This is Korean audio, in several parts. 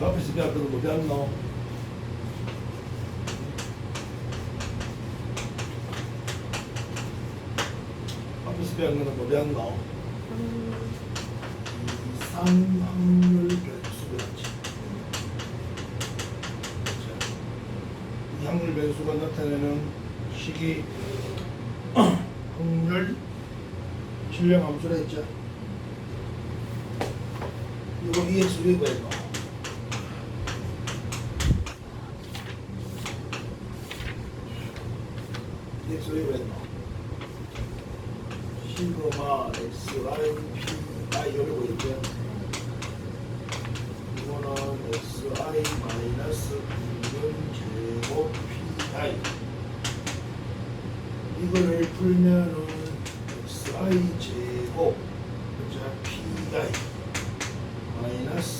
그 앞에서 배웠던 거 배웠노? 앞에서 배웠는 거뭐 배웠노? 이상확률 변수 배웠지. 자, 이 확률 변수가 나타내는 식이 확률 질량 함수라 했죠. 이거 EX 위에 있고 EX 위에 있고 시그마 X I P I 이러고 있죠. 이거는 X I 마이너스 2는 제곱 P I 이거를 풀면은 X I 제곱 자 P I 마이너스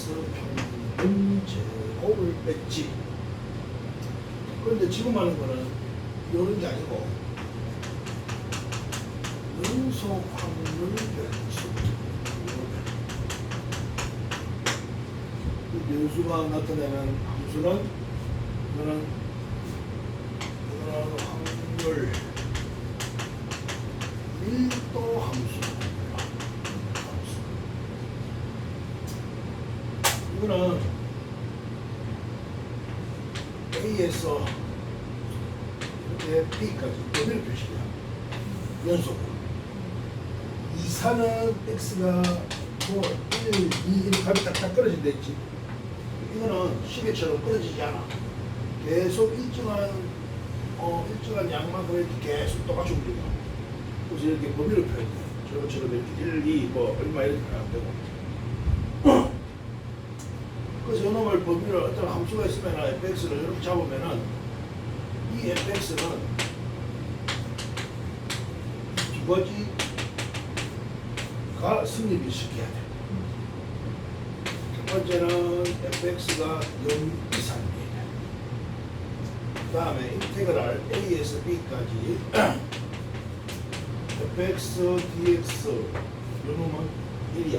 평균 제곱을 뺐지. 그런데 지금 하는 거는 이런 게 아니고 변수. 이 변수가 나타내는 함수는 이거는 이거는 확률 밀도. 함수. 이거는 A에서 이렇게 B까지 범위를 표시해요. 연속. 이사는 X가 뭐 1, 2 이렇게 값이 딱딱 떨어진다 했지. 이거는 시계처럼 떨어지지 않아. 계속 일정한 어 일정한 양만큼 계속 똑같이 움직여. 그래서 이렇게 범위를 표현해. 저것처럼 이렇게 1, 2, 뭐 얼마 이렇게 가면 되고. 그래서 요놈을 범위를 어떤 함수가 있으면 fx를 이렇게 잡으면은 이 fx는 두 가지가 승립을 시켜야 돼. 첫 번째는 fx가 0 이상이에요. 그 다음에 인테그랄 a에서 b까지 fx, dx 요놈은 1이야.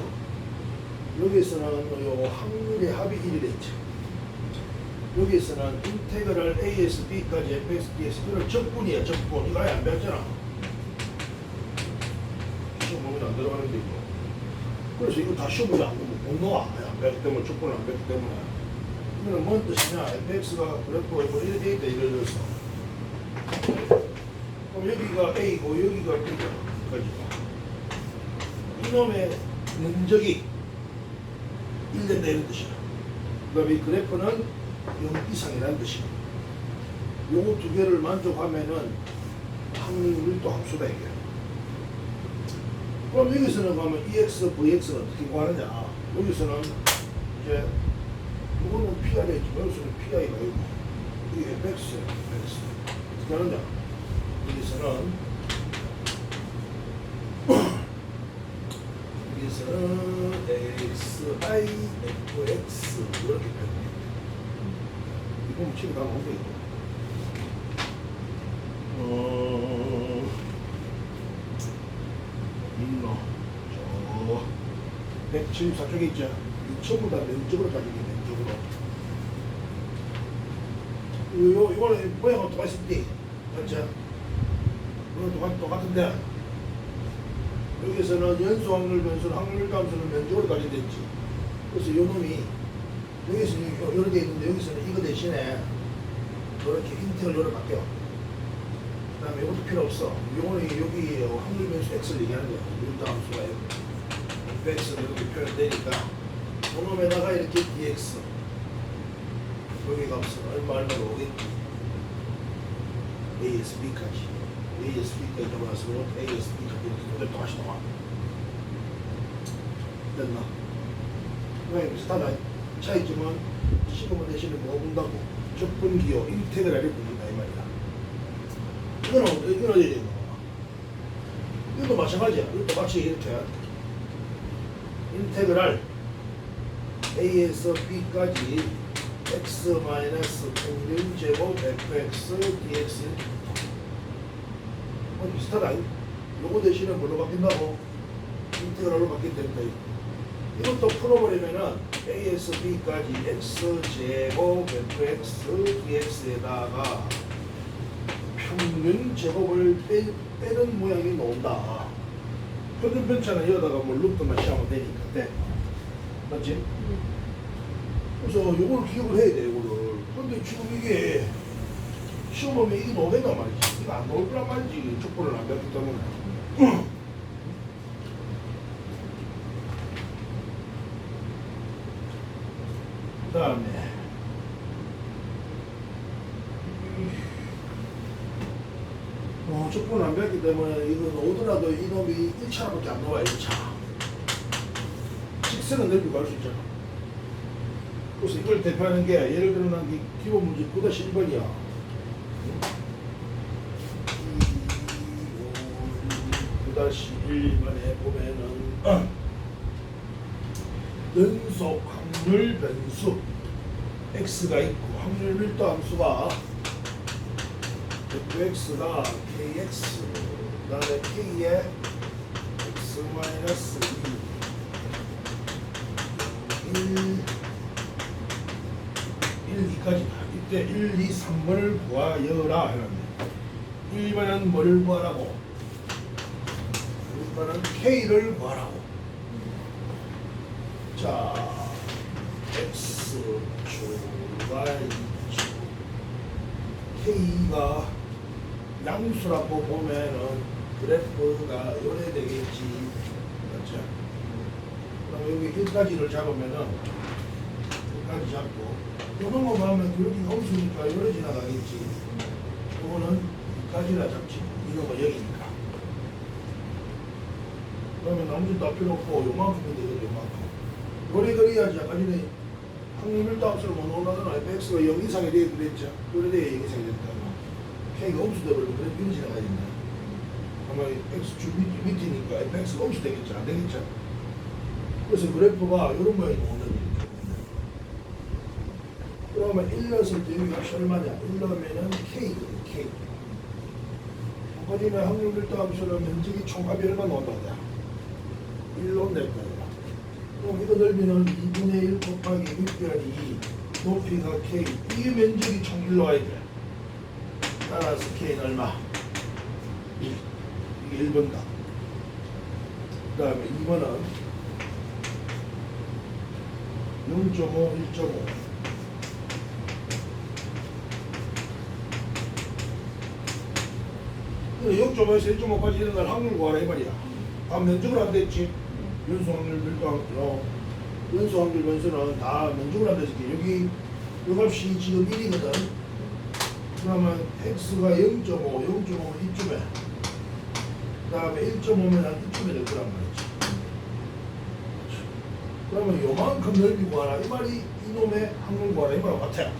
여기서는 요 확률의 합이 1이 됐죠. 여기서는 인테그랄 a에서 b까지 fx, dx 이거는 적분이야 적분. 이거 아예 안 배웠잖아. 시험 보면 안 들어가는데 이거. 그래서 이거 다 시험을 안 보면 못 나와. 아예 안 배웠기 때문에 적분을 안 배웠기 때문에. 이거는 뭔 뜻이냐? fx가 그래프 이거 이렇게 돼 있다 이래서. 그럼 여기가 a고 여기가 b가 가지고. 이놈의 면적이 1된다 이런 뜻이야. 그 다음에 이 그래프는 0 이상이라는 뜻이야. 요거 두 개를 만족하면은 확률도 함수다 이게. 그럼 여기서는 가면 EX, VX는 어떻게 구하느냐. 여기서는 이제 이거는 PR이지. 여기서는 PI가 있고 이게 FX야, FX. 어떻게 하느냐. 여기서는 여기서는 XI, FX 이렇게 지금 다 나온 거 이거. 어. 저 174쪽에 있죠. 이 전부 다 면적으로 가지고 있는 면적으로. 요, 요, 이거는 모양은 똑같은데, 맞죠? 이거는 똑같, 똑같은데, 여기서는 연수 확률 변수는 확률 감수는 면적으로 가진댔지. 그래서 요 놈이, 여기서는 요- 요렇게 있는데, 여기서는 이거 대신에, 이렇게 인테그럴로 바뀌어. 그 다음에 이것도 필요 없어. 요거는 여기 확률 변수 x를 얘기하는 거야. 밀도 함수가 x를 이렇게 표현되니까 요놈에다가 이렇게 dx 여기 값은 얼마 얼마로 오겠지. ASB까지. ASB까지 나와서 ASB까지 이렇게 또 다시 나와. 됐나? 왜 비슷하다. 차이점은 시그마 대신에 뭐 본다고 적분기호 인테그랄이 붙는다 이 말이야. 이거는 이거는 거야? 이것도 마찬가지야. 이것도 마치 이렇게 인테그랄 a에서 b까지 x 마이너스 평균 제곱 fx dx 어, 비슷하다. 요거 대신에 뭘로 바뀐다고? 인테그랄로 바뀐다. 이것도 풀어버리면은 AS, B까지 X 제곱 FX, DX에다가 평균 제곱을 빼, 빼는 모양이 나온다. 평균 편차는 여기다가 뭐 루트만 시하면 되니까 돼. 맞지? 그래서 요걸 기억을 해야 돼, 요거를. 근데 지금 이게 시험 보면 이게 나오겠단 말이지. 이거 안 나올 거란 말이지. 족보를 안 배웠기 때문에. 그 다음에 어, 배웠기 때문에 이건 오더라도 이놈이 1차밖에 안 나와요, 1차. 직선은 넓이 갈수 있잖아. 그래서 이걸 대표하는 게 예를 들어 난이 기본 문제 9-1번이야. 그 다시 1번에 보면은 연속 확률 변수 x가 있고 확률 밀도 함수가 fx가 kx 그 다음에 k의 x 마이너스 2 1 1, 2까지다. 이때 1, 2, 3번을 구하여라. 이러는데 1번은 뭐를 구하라고? 1번은 K를 구하라고. 자, X축, Y축, K가 양수라고 보면은 그래프가 요래 되겠지. 맞죠? 그럼 여기 1까지를 잡으면은 1까지 잡고 요런 거 보면 그렇게 없으니까 요래 지나가겠지. 요거는 2까지나 잡지. 이놈은 여기니까. 그러면 짓도 할 필요 없고 요만큼이 되거든 요만큼. 요래 그래야지 아까 전에 확률 밀도 함수를 못 넣으려잖아. fx가 0 이상이 되게 그랬죠. 요래 돼야 0 이상이 됐다. k가 엄수되버리면 그래 지나가야 된다. 아마 x축 밑, 밑이니까 fx가 엄수 되겠죠. 안 되겠죠. 그래서 그래프가 이런 모양이 나오는 거죠. 그러면 1 넣었을 때 여기 값이 얼마냐? 1 넣으면은 K, K. 한번이면 확률 함수는 면적이 총합이 얼마 나온다? 1로 낼 거야. 그럼 이거 넓이는 2분의 1 곱하기 6변 2, 높이가 K. 이게 면적이 총 1로 와야 돼. 따라서 K는 얼마? 1. 이게 1번다. 그 다음에 2번은 0.5, 1.5. 근데 0.5에서 1.5까지 이런 날 확률 구하라 이 말이야. 다 면적으로 안 됐지. 연소 확률 밀도 어, 연소 확률 변수는 다 면적으로 안 됐지. 여기 요 값이 지금 1이거든. 그러면 x가 0.5, 0.5는 이쯤에. 그 다음에 1.5면 한 이쯤에 될 거란 말이지. 그러면 요만큼 넓이 구하라. 이 말이 이놈의 확률 구하라. 이 말과 같아.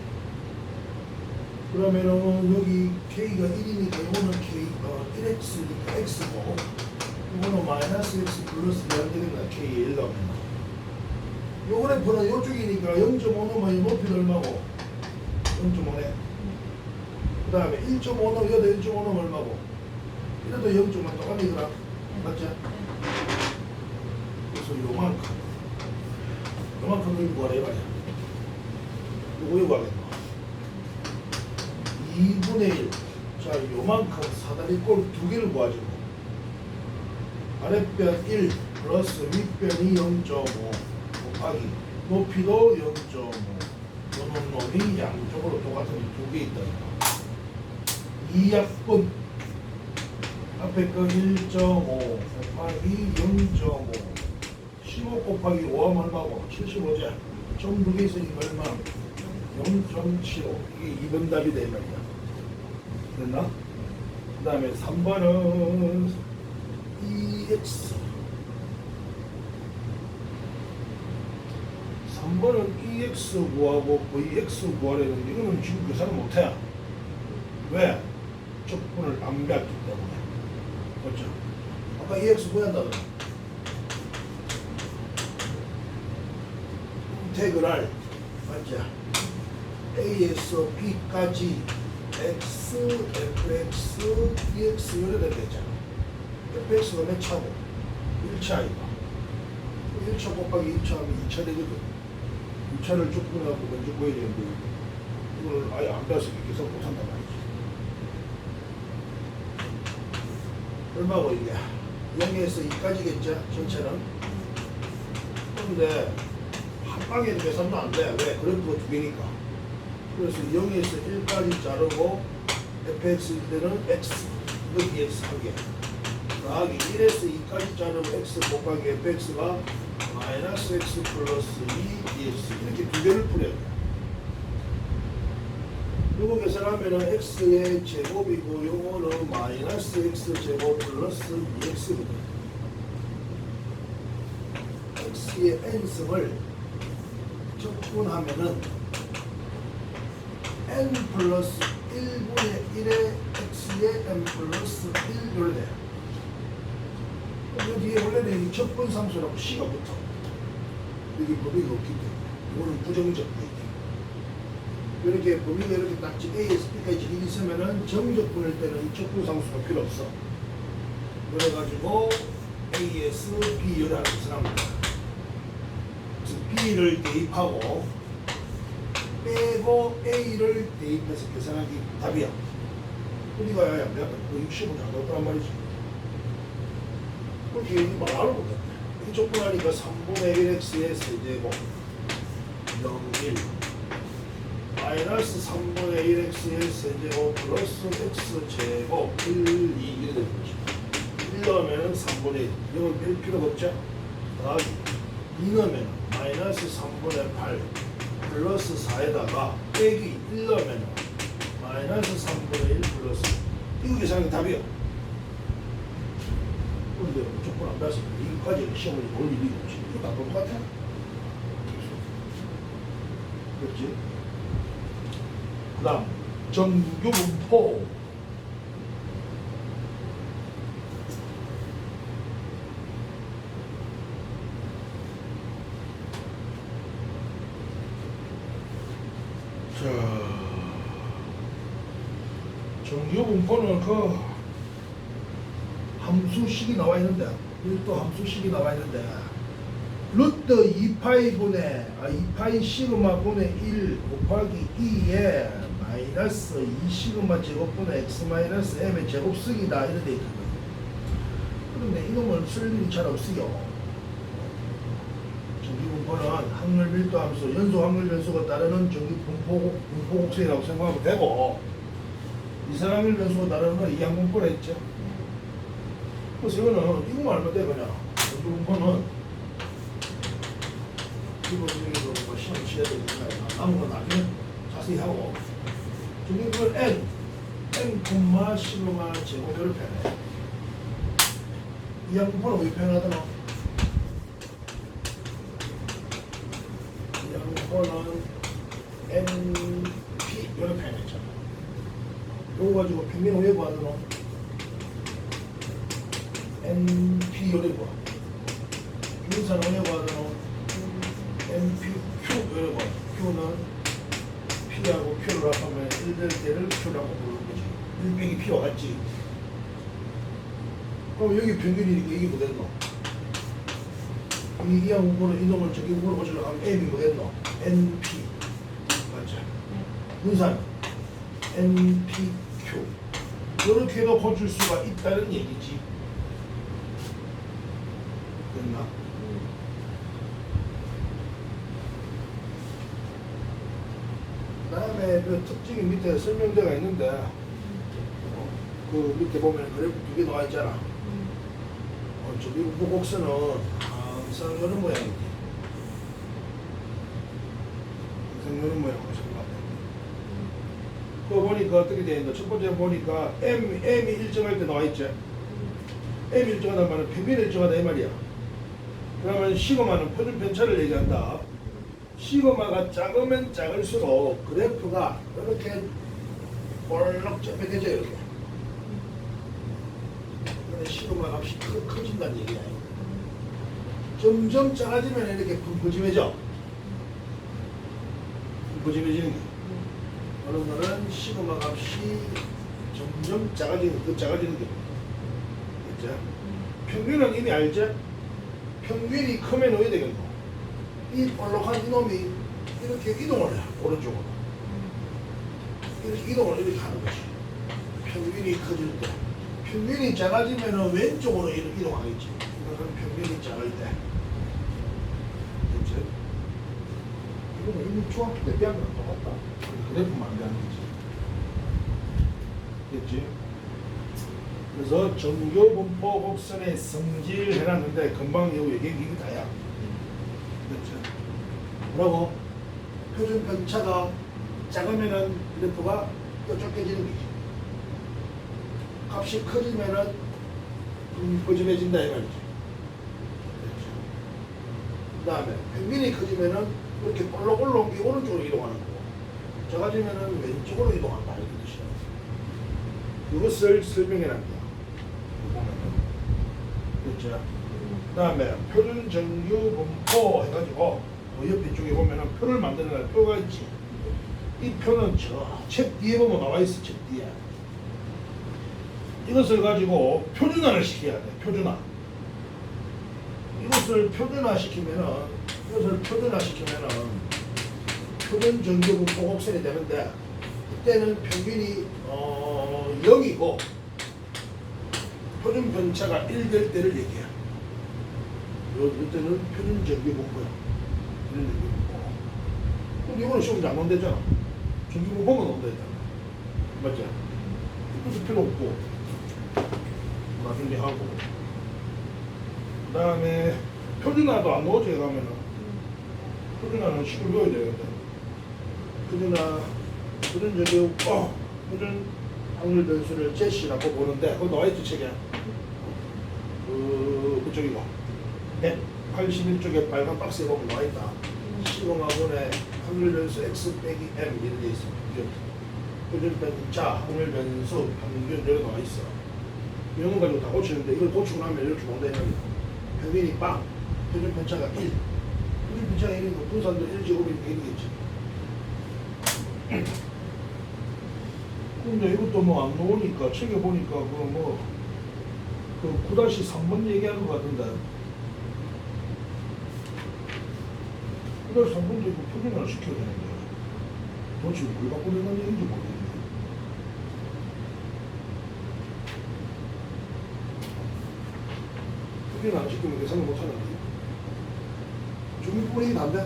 그러면은 여기 k가 1이니까 이거는 k 어 1x니까 x고 이거는 마이너스 x 플러스 2안 되겠나 k 1 넣으면 요 그래프는 요쪽이니까 0.5 넣으면 높이는 얼마고 0.5네 그 다음에 1.5 넣으면 여기다 1.5 넣으면 얼마고 이래도 0.5 똑같이더라 맞지? 그래서 요만큼 요만큼 넓이 구하라 이 말이야 요거 하겠다 2분의 1. 자, 요만큼 사다리 꼴 두 개를 구하죠. 아랫변 1 플러스 윗변이 0.5 곱하기 높이도 0.5 요놈 놈이 양쪽으로 똑같은 두 개 있다. 2약분 앞에 거 1.5 곱하기 0.5 15 곱하기 5하면 얼마고? 75자. 좀 두개 있으니까 얼마? 0.75 이게 2번 답이 돼 말이야 됐나? 그 다음에 3번은 EX 3번은 EX 구하고 VX 구하려는데 이거는 지금 계산을 못해 왜? 적분을 안 배웠기 때문에 그렇죠? 아까 EX 구한다 그래 인테그랄 맞죠? A에서 B까지 X, FX, DX 이렇게 됐잖아. FX가 몇 차고? 1차이가. 1차 곱하기 2차 하면 2차 되거든. 2차를 쭉 끊어갖고 먼저 보여야 되는데 이걸 아예 안 배워서 이렇게 계속 못한단 말이지. 얼마고 이게? 0에서 2까지겠죠? 전체는. 그런데 한 방에 계산도 안 돼. 왜? 그래프가 두 개니까. 그래서 0에서 1까지 자르고 fx일 때는 x, 이거 dx 한 개. 더하기 1에서 2까지 자르고 x 곱하기 fx가 마이너스 x 플러스 2 dx 이렇게 두 개를 풀어야 돼. 요거 계산하면은 x의 제곱이고 요거는 마이너스 x 제곱 플러스 2x거든. x의 n승을 적분하면은 n 플러스 1분의 1의 x의 n 플러스 1 요래 돼. 그 뒤에 원래는 이 적분 상수라고 C가 붙어. 여기 범위가 없기 때문에. 이거는 부정적 부위다. 이렇게 범위가 이렇게 딱 A에서 B까지 길이 있으면은 정적분일 때는 이 적분 상수가 필요 없어. 그래가지고 A에서 B 열하는 계산합니다. 즉 B를 대입하고 빼고 A를 대입해서 계산하기 답이야. 우리가 야, 내가 그 60은 안 나올 말이지. 그렇게 말하는 거다. 이 조건하니까 3분의 1x의 세제곱 0, 1 마이너스 3분의 1x의 세제곱 플러스 x제곱 1, 2 이렇게 되는 거지. 1 넣으면 3분의 1. 이걸 뺄 필요가 없죠? 더하기 2 넣으면 마이너스 3분의 8 플러스 4에다가 빼기 1 넣으면 마이너스 3분의 1 플러스 이거 계산하기 답이야. 그런데 조건 안 봤으면 이거까지 시험을 볼 일이 없지. 이거 다 똑같아. 그렇지? 그 다음 정규 분포. 자 정규 분포는 그 함수식이 나와 있는데 또 함수식이 나와 있는데 루트 2파이 분의 아 2파이 시그마 분의 1 곱하기 2에 마이너스 2 시그마 제곱분의 x 마이너스 m의 제곱 쓰기다. 이런 데 있거든 그런데 이놈을 쓸 일이 잘 없어요. 전기분포는 확률 밀도 함수 연소 확률 변수가 따르는 전기 분포 분포 곡선이라고 생각하면 되고 이산 확률 변수가 따르는 건 이항분포라 했죠. 그래서 이거는 이거만 알면 돼 그냥. 전기분포는 기본적으로 뭐 시험 치야 되니까 건 나중에 자세히 하고 전기분포는 n n 콤마 시그마 제곱을 표현해. 이항분포는 어떻게 표현하더라? 이항분포는 np 이렇게 표현했잖아. 요거 가지고 평균 왜 구하더라? NP 요래 봐. 분산 원에 봐도 NPQ 요래 봐. Q는 P하고 Q를 합하면 1될 때를 Q라고 부르는 거지. 1병이 P와 같지. 그럼 여기 평균이니까 이게 뭐겠노? 이 이항 후보는 이놈을 저기 후보로 고치려고 하면 M이 뭐겠노? NP. 맞죠? 분산 NPQ. 이렇게도 고칠 수가 있다는 얘기지. 됐나? 그다음에 그 특징이 밑에 설명대가 있는데 어, 그 밑에 보면 그래프 두개 나와 있잖아. 어, 저기 우보곡선은 항상 이런 모양이지. 항상 이런 모양으로 생각하면 그거 보니까 어떻게 되어 있나? 첫 번째 보니까 M, M이 일정할 때 나와 있지. M 일정하다 말은 평균 일정하다 이 말이야. 그러면 시그마는 표준 편차를 얘기한다. 시그마가 작으면 작을수록 그래프가 이렇게 볼록 좁혀져 이렇게. 시그마 값이 크, 커진다는 얘기야. 점점 작아지면 이렇게 붕붕해져. 붕붕해지는 게. 그러면은 시그마 값이 점점 작아지는 더 작아지는 게. 그죠? 평균은 이미 알죠? 평균이 크면 어디 되겠노? 이 볼록한 이놈이 이렇게 이동을 해 오른쪽으로. 이렇게 이동을 이렇게 하는 거지. 평균이 커질 때. 평균이 작아지면 왼쪽으로 이렇게 이동하겠지. 이거는 평균이 작을 때. 됐지? 이거는 이미 중학교 때 배운 거랑 똑같다. 그래프만 안 되는 거지. 됐지? 그래서 정교 분포 곡선의 성질 해놨는데 금방 이거 얘기 이게 다야? 뭐라고? 표준 편차가 작으면은 그래프가 또 좁혀지는 거지. 값이 커지면은 음, 허전해진다 이 말이지. 그 다음에 평균이 커지면은 이렇게 볼록볼록 이 오른쪽으로 이동하는 거고 작아지면은 왼쪽으로 이동한다 이런 뜻이야. 이것을 설명해 놨다. 그렇죠. 그 다음에 표준 정규 분포 해가지고 그 옆에 쪽에 보면은 표를 만드는 표가 있지. 이 표는 저책 뒤에 보면 나와 있어 책 뒤에. 이것을 가지고 표준화를 시켜야 돼. 표준화. 이것을 표준화 시키면은 이것을 표준화 시키면은 표준 정규 분포 곡선이 되는데 그때는 평균이 어 0이고 표준 편차가 1될 때를 얘기해. 요, 이때는 표준 정규 분포야. 그럼 이거는 시험 잘못 되잖아. 정규 분포만 넣으면 되잖아. 맞지? 이것도 필요 없고. 나중에 하고. 그 다음에 표준화도 안 넣어져 가면은 표준화는 식을 넣어야 되거든. 표준화, 표준 정규, 어, 표준 확률 변수를 제시라고 보는데 그거 있지 책에. 그 그쪽이고 181쪽에 빨간 박스에 보면 나와 있다. 시공화분의 확률 변수 x 빼기 m 이렇게 돼 있어. 표준 편차, 확률 변수, 평균 이렇게 나와 있어. 이런 거 가지고 다 고치는데 이걸 고치고 나면 이렇게 냐 평균이 빵, 표준 편차가 1. 표준 편차가 1이니까 분산도 1제곱이면 1이겠지. 근데 이것도 뭐 안 나오니까 책에 보니까 그뭐 그 9-3번 얘기하는 것 같은데 9-3번도 이거 표준화를 시켜야 되는데 도대체 뭘 갖고 내는 얘기인지 모르겠네. 표준화 안 시키면 계산을 못 하는데. 주민분위기 난데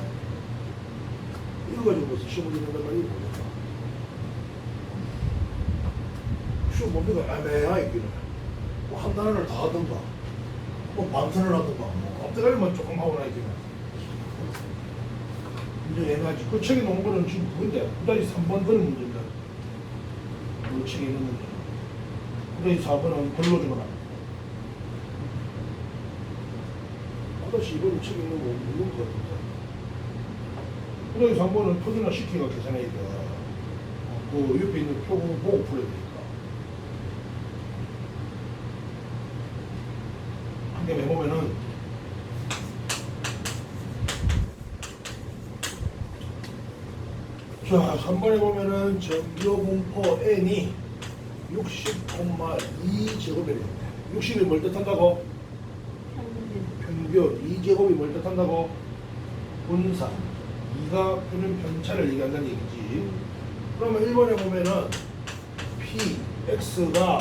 이거 가지고 무슨 시험을 된단 말이야 모르겠다. 시험 뭡니까 애매하게 끼는 뭐한 단원을 다 하던가 뭐 반선을 하던가 뭐 앞대가리만 조금 하고 나기는 문제 애매하지 그 책에 놓은 거는 지금 그건데? 구다리 3번 그런 문제인데 그 책에 있는 문제. 구다리 4번은 걸러주거나. 아저씨 이번에 책에 있는 거 없는 거 같은데. 구다리 3번은 표준화 시키가 계산해야 돼. 그 옆에 있는 표 보고 풀어야 되니까. 한개 해보면은 자 3번에 보면은 정규 분포 n이 60,2 제곱이 됩니다 60이 뭘 뜻한다고? 평균 2제곱이 뭘 뜻한다고? 분산 2가 표준 편차를 얘기한다는 얘기지. 그러면 1번에 보면은 p x가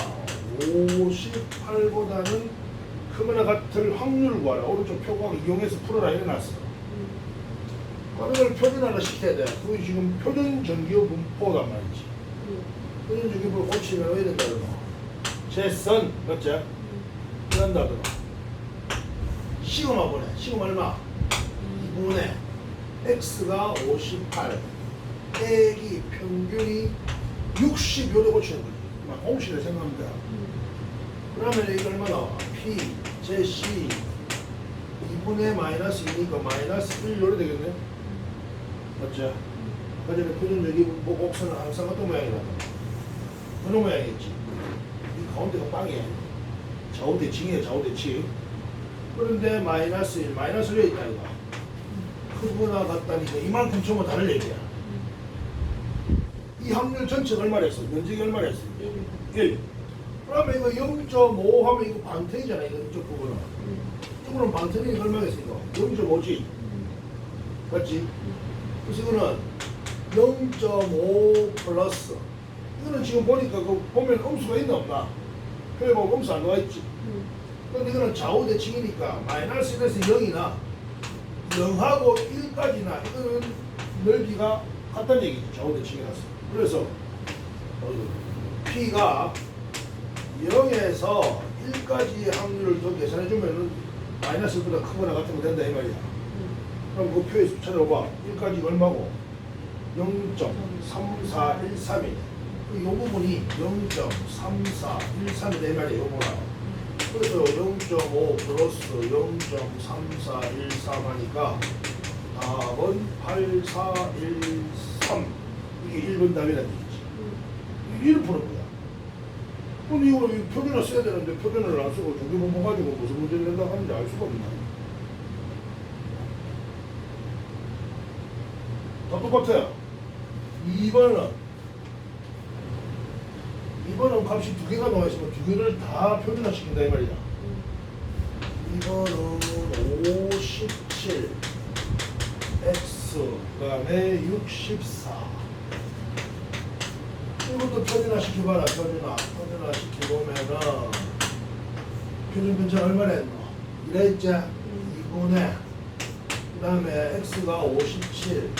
58보다는 크거나 같을 확률 구하라 오른쪽 표광 이용해서 풀어라 이래놨어 그럼 이걸 표준화를 시켜야 돼. 그게 지금 표준 전기요 분포단 말이지. 표준 전기요 분포 고치면 어디 된다 그러노? 제선 맞지? 그런다 그러 시그마 보내. 시그마 얼마? 2분의 x가 58 빼기 평균이 60 요래 고치는 거지. 막 공식을 생각하면 돼. 그러면 이거 얼마 나와? P, 제C. 2분의 마이너스 2니까 마이너스 1 요래 되겠네 맞죠? 아까 전에 표준 여기 뭐 곡선은 항상 어떤 모양이다? 어느 모양이겠지? 이 가운데가 빵이야 좌우대칭이야 좌우대칭 그런데 마이너스 1, 마이너스 1에 있다 이거 크거나 같다니까 이만큼 전부 다를 얘기야 이 확률 전체가 얼마랬어? 면적이 얼마랬어? 1 그러면 이거 0.5 하면 이거 반탱이잖아 이거 이쪽 부분은 이거 이거는 방턴이 얼마겠어 이거? 0.5지 맞지? 그래서 이거는 0.5 플러스. 이거는 지금 보니까 그 보면 음수가 있나 없나? 표에 보면 음수 안 나와 있지. 근데 이거는 좌우 대칭이니까 마이너스 1에서 0이나 0하고 1까지나 이거는 넓이가 같다는 얘기지 좌우 대칭이라서. 그래서 어, P가 0에서 1까지의 확률을 더 계산해 주면은 마이너스보다 크거나 같은 거 된다 이 말이야 그럼 그 표에 찾아봐. 1까지 얼마고? 0.3413이네 이 부분이 0.3413이다 이 말이야 요거랑 그래서 0.5 플러스 0.3413 하니까 답은 8413 이게 1번 답이라는 얘기지. 이를 푸는 거야. 근데 이거 표준을 써야 되는데 표준을 안 쓰고 조기본본 가지고 무슨 문제를 낸다고 하는지 알 수가 없나 다 똑같아요 2번은 2번은 값이 두 개가 나와 있으면 두 개를 다 표준화 시킨다 이 말이야. 이거는 57 x 그다음에 64 이것도 표준화 시켜봐라 표준화 표준화 시켜보면은 표준 근처 얼마나 했노? 이랬지? 2분의 그 다음에 x가 57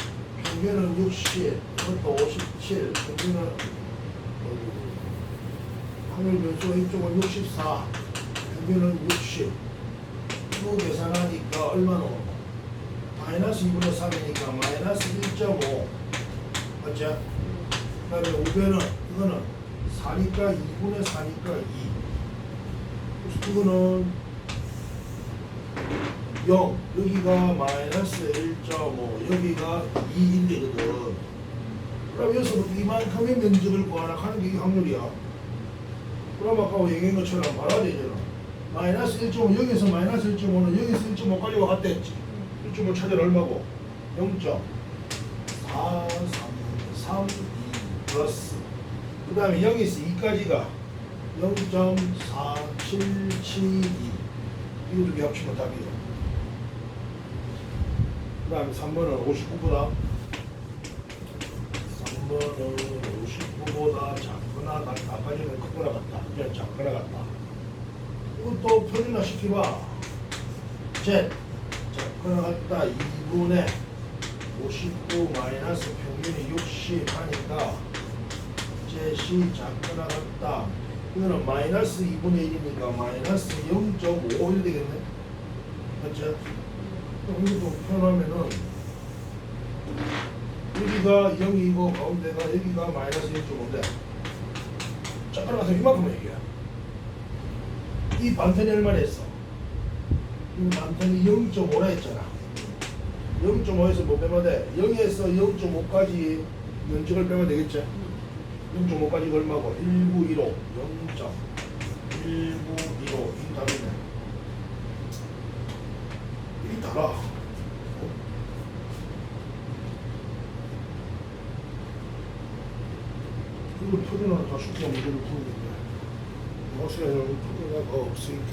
평균은 60 이것도 57 평균은 어디 확률 변수가 이쪽은 64, 평균은 60. 이거 계산하니까 얼마나 마이너스 2분의 3이니까 마이너스 1.5. 맞죠? 그 다음에 5배는 이거는 4니까 2분의 4니까 2. 그래서 이거는 0. 여기가 마이너스 1.5. 여기가 2인데거든. 그럼 여기서부터 이만큼의 면적을 구하라 하는 게 확률이야. 그럼 아까 얘기한 것처럼 말아야 되잖아. 마이너스 1.5, 여기서 마이너스 1.5는 여기서 1.5까지 왔다 했지. 1.5 차지는 얼마고? 0.4332 플러스. 그 다음에 0에서 2까지가 0.4772. 이거 두 개 합치면 답이에요. 그 다음에 3번은 59보다 3번은 59보다 작거나. 아까지는 크거나 같다. 이제 작거나 같다. 이것도 표준화 시켜봐. Z 작거나 같다. 2분의 59 마이너스 평균이 60 하니까 Z이 작거나 같다. 이거는 마이너스 2분의 1이니까 마이너스 0.5 되겠네. 맞죠? 이것도 표현하면은 여기가 0이고 가운데가 여기가 마이너스 1.5인데 잠깐 가서 이만큼 얘기야 이 반편이 얼마나 했어? 이 반편이 0.5라 했잖아 0.5에서 뭐 빼면 돼? 0에서 0.5까지 면적을 빼면 되겠지? 0.5까지 얼마고? 1915 0.1915 이 답이네 이 달아 이걸 표준화로 다 숙제 문제를 푸는데 확실히 표준화가 없으니까